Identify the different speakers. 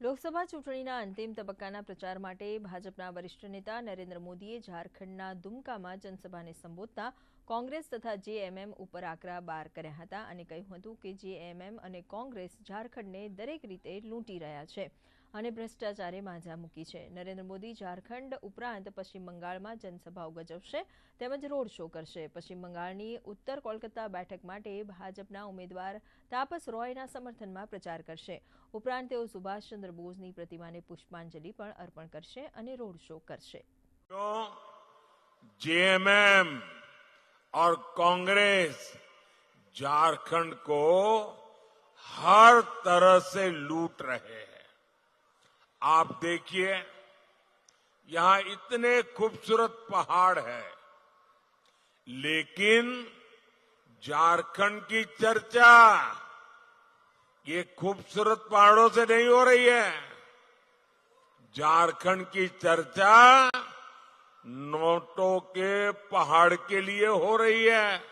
Speaker 1: લોકસભા ચૂંટણીના અંતિમ તબક્કાના પ્રચાર માટે ભાજપના વરિષ્ઠ નેતા નરેન્દ્ર મોદીએ ઝારખંડના દુમકામાં જનસભાને સંબોધતા કોંગ્રેસ તથા જેએમએમ ઉપર આકરા બાર કર્યા હતા અને કહ્યું હતું કે જેએમએમ અને કોંગ્રેસ ઝારખંડને દરેક રીતે લૂંટી રહ્યા છે. અને ભ્રષ્ટાચારે માંજા મૂકી છે નરેન્દ્ર મોદી ઝારખંડ ઉપરાંત પશ્ચિમ બંગાળમાં જનસભાઓ ગજવશે તેમજ રોડ શો કરશે પશ્ચિમ બંગાળની ઉત્તર કોલકાતા બેઠક માટે ભાજપના ઉમેદવાર તાપસ રોયના સમર્થનમાં પ્રચાર કરશે ઉપરાંત તેઓ સુભાષચંદ્ર બોઝની પ્રતિમાને પુષ્પાંજલિ પણ અર્પણ કરશે અને રોડ શો કરશે
Speaker 2: जेएमएम और कांग्रेस झारखंड को हर तरह से लूट रहे हैं आप देखिए, यहाँ इतने खूबसूरत पहाड़ है, लेकिन झारखंड की चर्चा ये खूबसूरत पहाड़ों से नहीं हो रही है। झारखंड की चर्चा नोटों के पहाड़ के लिए हो रही है।